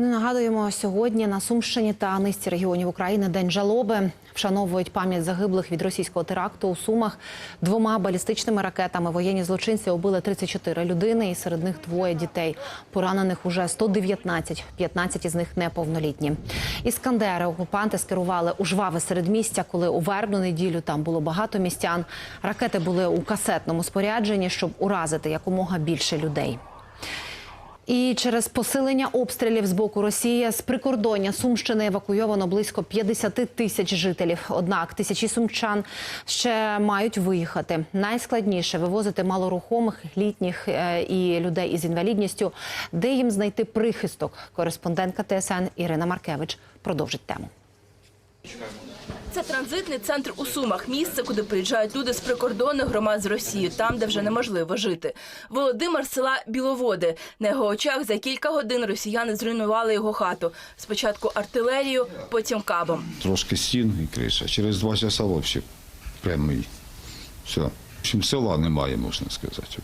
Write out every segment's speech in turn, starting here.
Нагадуємо, сьогодні на Сумщині та низці регіонів України День жалоби. Вшановують пам'ять загиблих від російського теракту у Сумах. Двома балістичними ракетами воєнні злочинці убили 34 людини, і серед них двоє дітей. Поранених уже 119, 15 із них неповнолітні. Іскандери окупанти скерували у жваве середмістя, коли у вербну неділю там було багато містян. Ракети були у касетному спорядженні, щоб уразити якомога більше людей. І через посилення обстрілів з боку Росії з прикордоння Сумщини евакуйовано близько 50 тисяч жителів. Однак тисячі сумчан ще мають виїхати. Найскладніше вивозити малорухомих, літніх е, і людей із інвалідністю, де їм знайти прихисток. Кореспондентка ТСН Ірина Маркевич продовжить тему. Це транзитний центр у Сумах, місце, куди приїжджають люди з прикордонних громад з Росії, там, де вже неможливо жити. Володимир села Біловоди. На його очах за кілька годин росіяни зруйнували його хату. Спочатку артилерію, потім кабом. трошки стін і криша. Через два часа взагалі прямий. Все. Села немає, можна сказати.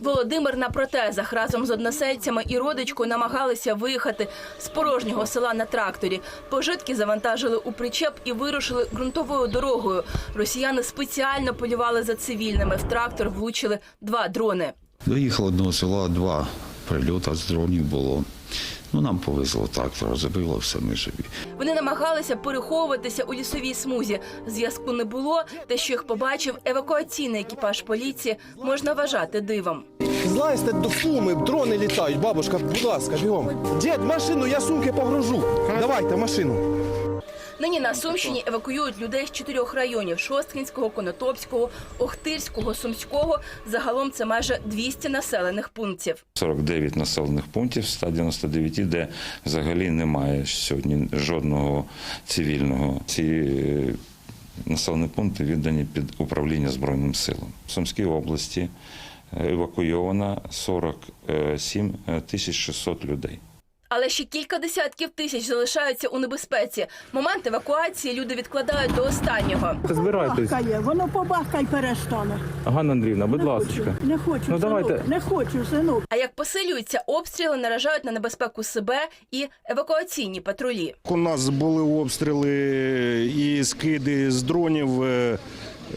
Володимир на протезах разом з односельцями і родичкою намагалися виїхати з порожнього села на тракторі. Пожитки завантажили у причеп і вирушили ґрунтовою дорогою. Росіяни спеціально полювали за цивільними. В трактор влучили два дрони. Доїхало одного села, два прильоти з дронів було. Ну, нам повезло так, розбило все, ми живі. Вони намагалися переховуватися у лісовій смузі. Зв'язку не було. Те, що їх побачив евакуаційний екіпаж поліції, можна вважати дивом. Злазьте до суми, дрони літають. Бабушка, будь ласка, бігом. Дід, машину, я сумки погружу. Давайте машину. Нині на Сумщині евакуюють людей з чотирьох районів: Шосткінського, Конотопського, Охтирського, Сумського. Загалом це майже 200 населених пунктів. 49 населених пунктів 199, де взагалі немає сьогодні жодного цивільного. Ці е, населені пункти віддані під управління Збройним силам. В Сумській області е, евакуйовано 47 тисяч 600 людей. Але ще кілька десятків тисяч залишаються у небезпеці. Момент евакуації люди відкладають до останнього. Збирайтесь. Бахкає, воно побахкай перестане. Ганна Андріївна, будь Не ласка. хочу, не хочу, Ну, синок, давайте. не хочу, синок. А як посилюються обстріли, наражають на небезпеку себе і евакуаційні патрулі. У нас були обстріли і скиди з дронів е,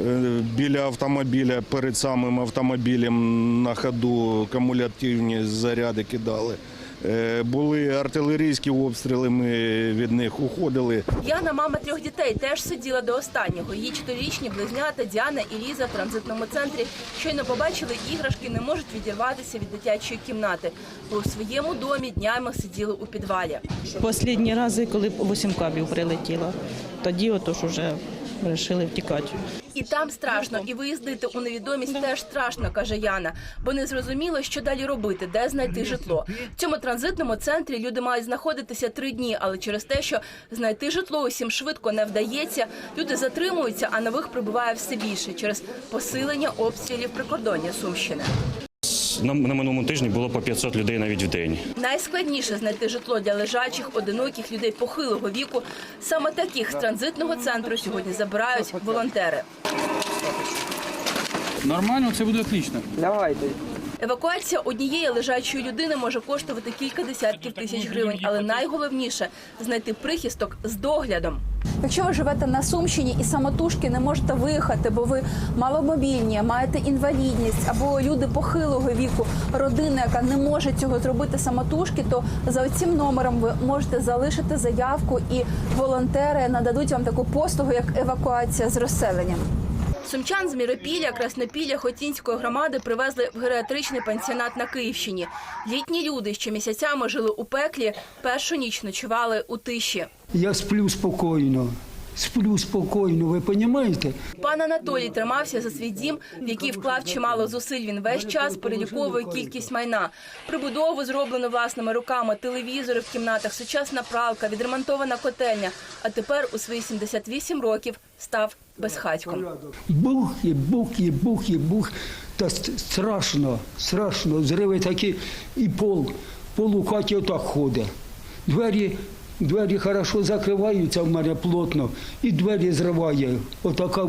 е, біля автомобіля, перед самим автомобілем на ходу кумулятивні заряди кидали. Е, Були артилерійські обстріли, ми від них уходили. Яна, мама трьох дітей, теж сиділа до останнього. Її чотирирічні близнята Діана і Ліза в транзитному центрі щойно побачили іграшки, не можуть відірватися від дитячої кімнати, бо у своєму домі днями сиділи у підвалі. Останні рази, коли восім кабів прилетіло, тоді отож уже вирішили втікати. І там страшно, і виїздити у невідомість теж страшно, каже Яна, бо не зрозуміло, що далі робити, де знайти житло. В цьому транзитному центрі люди мають знаходитися три дні, але через те, що знайти житло усім швидко не вдається, люди затримуються, а нових прибуває все більше через посилення обстрілів прикордоння Сумщини. На, на минулому тижні було по 500 людей навіть в день. Найскладніше знайти житло для лежачих, одиноких людей похилого віку. Саме таких з транзитного центру сьогодні забирають волонтери. Нормально, це буде отлично. Евакуація однієї лежачої людини може коштувати кілька десятків тисяч гривень, але найголовніше знайти прихисток з доглядом. Якщо ви живете на Сумщині і самотужки не можете виїхати, бо ви маломобільні, маєте інвалідність або люди похилого віку, родина, яка не може цього зробити самотужки, то за цим номером ви можете залишити заявку, і волонтери нададуть вам таку послугу, як евакуація з розселенням. Сумчан з Міропілля, Краснопілля, Хотінської громади привезли в геріатричний пансіонат на Київщині. Літні люди, що місяцями жили у пеклі, першу ніч ночували у тиші. Я сплю спокійно. Сплю спокійно, ви розумієте? Пан Анатолій тримався за свій дім, в який вклав чимало зусиль. Він весь час переліковує кількість майна. Прибудову зроблено власними руками, телевізори в кімнатах, сучасна пралка, відремонтована котельня. А тепер у свої 78 років став безхатьком. Бух і бух, і бух, і бух. Та страшно, страшно. Зриви такі і пол. Пол у хаті отак ходить. Двері, двері хорошо закриваються в мене плотно, і двері зриває. Отака